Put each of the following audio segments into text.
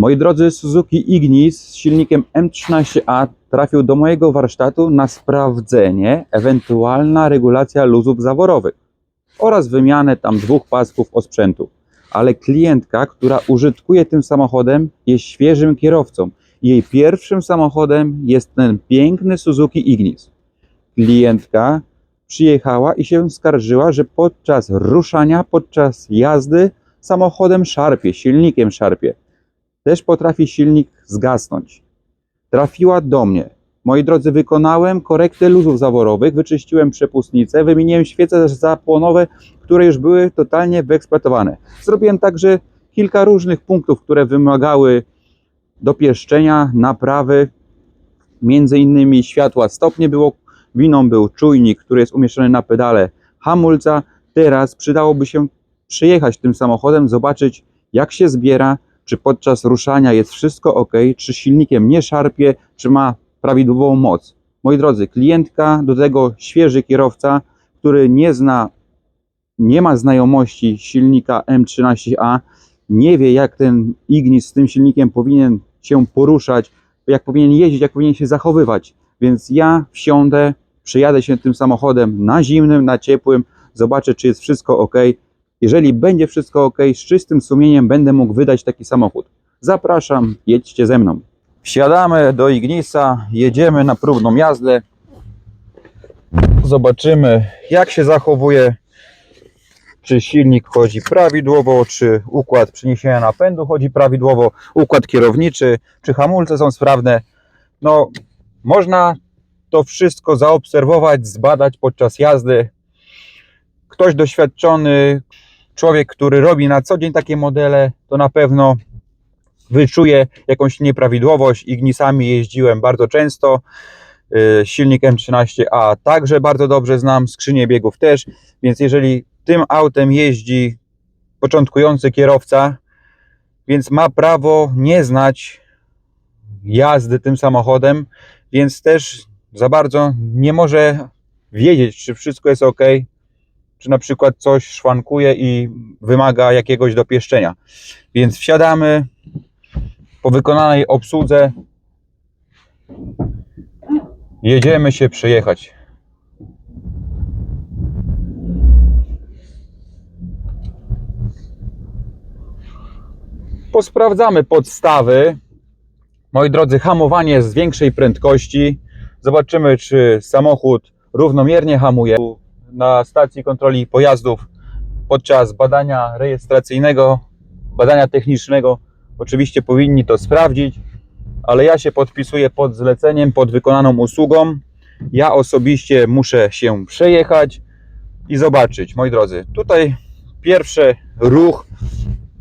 Moi drodzy, Suzuki Ignis z silnikiem M13A trafił do mojego warsztatu na sprawdzenie ewentualna regulacja luzów zaworowych oraz wymianę tam dwóch pasków osprzętu. Ale klientka, która użytkuje tym samochodem, jest świeżym kierowcą. Jej pierwszym samochodem jest ten piękny Suzuki Ignis. Klientka przyjechała i się skarżyła, że podczas ruszania, podczas jazdy samochodem szarpie, silnikiem szarpie. Też potrafi silnik zgasnąć. Trafiła do mnie. Moi drodzy, wykonałem korektę luzów zaworowych, wyczyściłem przepustnicę, wymieniłem świece zapłonowe, które już były totalnie wyeksploatowane. Zrobiłem także kilka różnych punktów, które wymagały dopieszczenia, naprawy. Między innymi światła stop nie było, winą był czujnik, który jest umieszczony na pedale hamulca. Teraz przydałoby się przyjechać tym samochodem, zobaczyć jak się zbiera, czy podczas ruszania jest wszystko ok, czy silnikiem nie szarpie, czy ma prawidłową moc. Moi drodzy, klientka, do tego świeży kierowca, który nie zna, nie ma znajomości silnika M13A, nie wie jak ten Ignis z tym silnikiem powinien się poruszać, jak powinien jeździć, jak powinien się zachowywać. Więc ja wsiądę, przejadę się tym samochodem na zimnym, na ciepłym, zobaczę czy jest wszystko ok. Jeżeli będzie wszystko ok, z czystym sumieniem będę mógł wydać taki samochód. Zapraszam, jedźcie ze mną. Wsiadamy do Ignisa, jedziemy na próbną jazdę. Zobaczymy, jak się zachowuje. Czy silnik chodzi prawidłowo, czy układ przeniesienia napędu chodzi prawidłowo, układ kierowniczy, czy hamulce są sprawne. No, można to wszystko zaobserwować, zbadać podczas jazdy. Ktoś doświadczony, człowiek, który robi na co dzień takie modele, to na pewno wyczuje jakąś nieprawidłowość. Ignisami jeździłem bardzo często. Yy, Silnik M13A także bardzo dobrze znam, skrzynię biegów też, więc jeżeli tym autem jeździ początkujący kierowca, więc ma prawo nie znać jazdy tym samochodem, więc też za bardzo nie może wiedzieć, czy wszystko jest ok, czy na przykład coś szwankuje i wymaga jakiegoś dopieszczenia. Więc wsiadamy po wykonanej obsłudze. Jedziemy się przejechać. Posprawdzamy podstawy. Moi drodzy, hamowanie z większej prędkości. Zobaczymy, czy samochód równomiernie hamuje. Na stacji kontroli pojazdów podczas badania rejestracyjnego, badania technicznego, oczywiście powinni to sprawdzić, ale ja się podpisuję pod zleceniem, pod wykonaną usługą. Ja osobiście muszę się przejechać i zobaczyć, moi drodzy. Tutaj pierwszy ruch,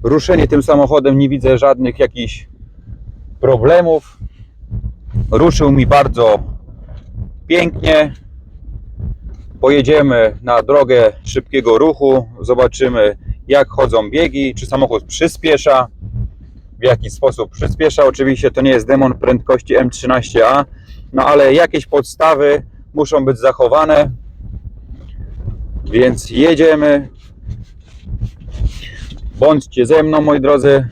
ruszenie tym samochodem, nie widzę żadnych jakichś problemów. Ruszył mi bardzo pięknie. Pojedziemy na drogę szybkiego ruchu, zobaczymy jak chodzą biegi, czy samochód przyspiesza, w jaki sposób przyspiesza. Oczywiście to nie jest demon prędkości M13A, no ale jakieś podstawy muszą być zachowane. Więc jedziemy. Bądźcie ze mną, moi drodzy.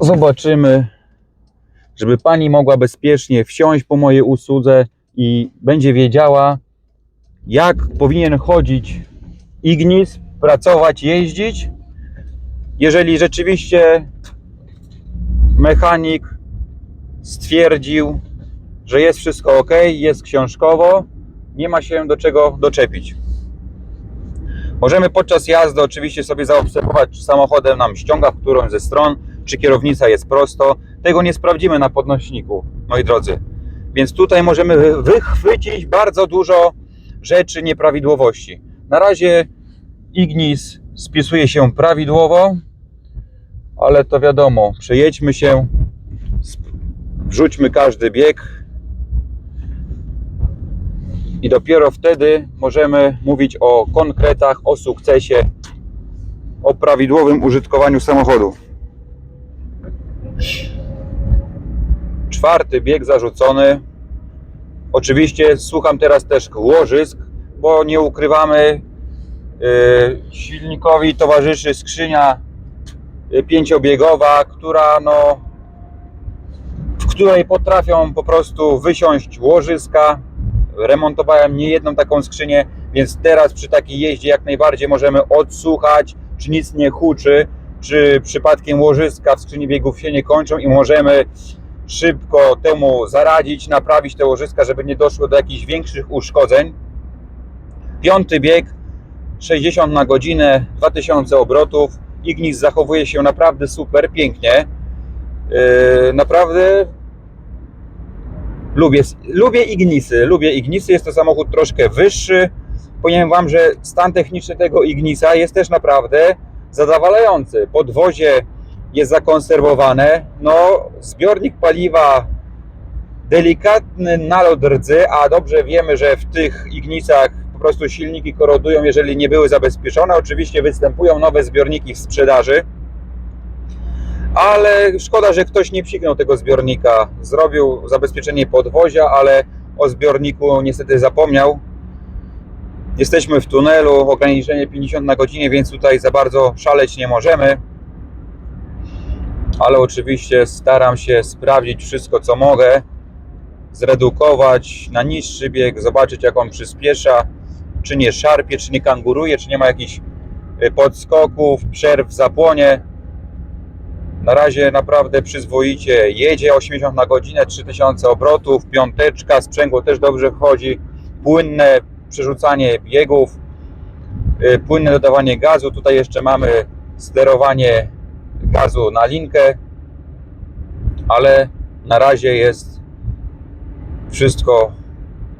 Zobaczymy, żeby pani mogła bezpiecznie wsiąść po mojej usłudze i będzie wiedziała, jak powinien chodzić Ignis, pracować, jeździć. Jeżeli rzeczywiście mechanik stwierdził, że jest wszystko ok, jest książkowo, nie ma się do czego doczepić. Możemy podczas jazdy oczywiście sobie zaobserwować, czy samochodem nam ściąga w którąś ze stron, czy kierownica jest prosto. Tego nie sprawdzimy na podnośniku, moi drodzy. Więc tutaj możemy wy- wychwycić bardzo dużo rzeczy, nieprawidłowości. Na razie Ignis spisuje się prawidłowo, ale to wiadomo, przejedźmy się, wrzućmy każdy bieg i dopiero wtedy możemy mówić o konkretach, o sukcesie, o prawidłowym użytkowaniu samochodu. Czwarty bieg zarzucony. Oczywiście słucham teraz też łożysk, bo nie ukrywamy, yy, silnikowi towarzyszy skrzynia y, pięciobiegowa, która no w której potrafią po prostu wysiąść łożyska. Remontowałem nie jedną taką skrzynię, więc teraz przy takiej jeździe jak najbardziej możemy odsłuchać, czy nic nie huczy, czy przypadkiem łożyska w skrzyni biegów się nie kończą i możemy szybko temu zaradzić, naprawić te łożyska, żeby nie doszło do jakichś większych uszkodzeń. Piąty bieg, 60 na godzinę, 2000 obrotów. Ignis zachowuje się naprawdę super, pięknie. Yy, naprawdę lubię, lubię Ignisy. Lubię Ignisy. Jest to samochód troszkę wyższy. Powiem Wam, że stan techniczny tego Ignisa jest też naprawdę zadowalający. Podwozie jest zakonserwowane. No, zbiornik paliwa delikatny nalot rdzy, a dobrze wiemy, że w tych Ignisach po prostu silniki korodują, jeżeli nie były zabezpieczone. Oczywiście występują nowe zbiorniki w sprzedaży, ale szkoda, że ktoś nie psiknął tego zbiornika. Zrobił zabezpieczenie podwozia, ale o zbiorniku niestety zapomniał. Jesteśmy w tunelu, ograniczenie 50 na godzinę, więc tutaj za bardzo szaleć nie możemy. Ale oczywiście staram się sprawdzić wszystko, co mogę, zredukować na niższy bieg, zobaczyć, jak on przyspiesza, czy nie szarpie, czy nie kanguruje, czy nie ma jakichś y, podskoków, przerw zapłonie. Na razie naprawdę przyzwoicie jedzie 80 na godzinę, 3000 obrotów, piąteczka, sprzęgło też dobrze chodzi, płynne przerzucanie biegów, y, płynne dodawanie gazu. Tutaj jeszcze mamy sterowanie gazu na linkę, ale na razie jest wszystko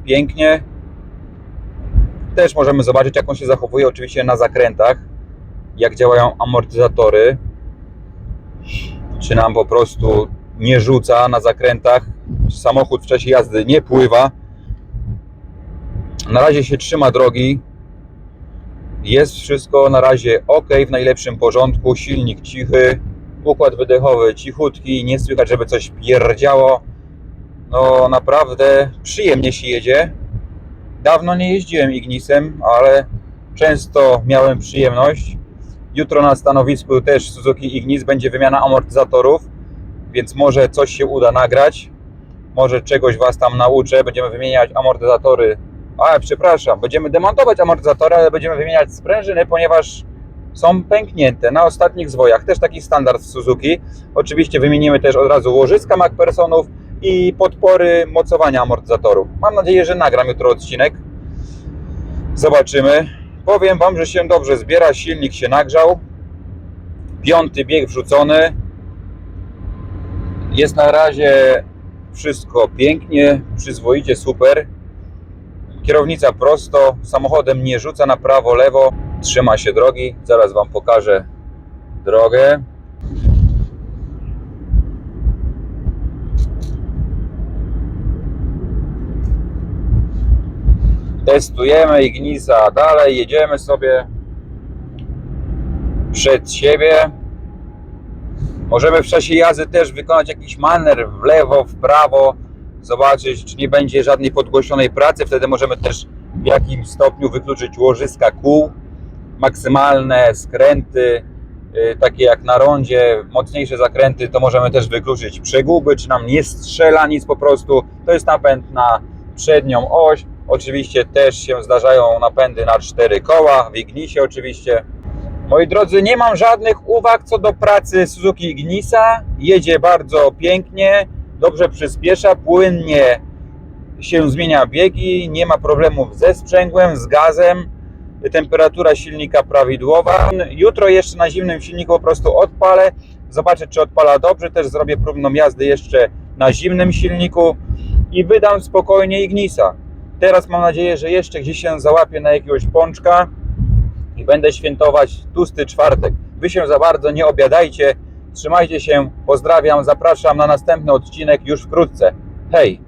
pięknie. Też możemy zobaczyć, jak on się zachowuje oczywiście na zakrętach, jak działają amortyzatory czy nam po prostu nie rzuca na zakrętach. Samochód w czasie jazdy nie pływa. Na razie się trzyma drogi. Jest wszystko na razie ok, w najlepszym porządku. Silnik cichy, układ wydechowy cichutki, nie słychać, żeby coś pierdziało. No naprawdę przyjemnie się jedzie. Dawno nie jeździłem Ignisem, ale często miałem przyjemność. Jutro na stanowisku też Suzuki Ignis będzie wymiana amortyzatorów, więc może coś się uda nagrać. Może czegoś Was tam nauczę. Będziemy wymieniać amortyzatory. A, przepraszam, będziemy demontować amortyzatory, ale będziemy wymieniać sprężyny, ponieważ są pęknięte na ostatnich zwojach. Też taki standard w Suzuki. Oczywiście wymienimy też od razu łożyska MacPhersonów i podpory mocowania amortyzatorów. Mam nadzieję, że nagram jutro odcinek. Zobaczymy. Powiem Wam, że się dobrze zbiera, silnik się nagrzał. Piąty bieg wrzucony. Jest na razie wszystko pięknie, przyzwoicie, super. Kierownica prosto, samochodem nie rzuca na prawo, lewo, trzyma się drogi. Zaraz Wam pokażę drogę. Testujemy Ignisa dalej, jedziemy sobie przed siebie. Możemy w czasie jazdy też wykonać jakiś manewr w lewo, w prawo, zobaczyć, czy nie będzie żadnej podgłośnionej pracy. Wtedy możemy też w jakimś stopniu wykluczyć łożyska kół, maksymalne skręty, y, takie jak na rondzie, mocniejsze zakręty, to możemy też wykluczyć przeguby, czy nam nie strzela nic po prostu. To jest napęd na przednią oś. Oczywiście też się zdarzają napędy na cztery koła, w Ignisie oczywiście. Moi drodzy, nie mam żadnych uwag co do pracy Suzuki Ignisa. Jedzie bardzo pięknie, dobrze przyspiesza, płynnie się zmienia biegi, nie ma problemów ze sprzęgłem, z gazem. Temperatura silnika prawidłowa. Jutro jeszcze na zimnym silniku po prostu odpalę, zobaczę czy odpala dobrze. Też zrobię próbną jazdę jeszcze na zimnym silniku i wydam spokojnie Ignisa. Teraz mam nadzieję, że jeszcze gdzieś się załapię na jakiegoś pączka i będę świętować tłusty czwartek. Wy się za bardzo nie obiadajcie. Trzymajcie się, pozdrawiam, zapraszam na następny odcinek już wkrótce. Hej!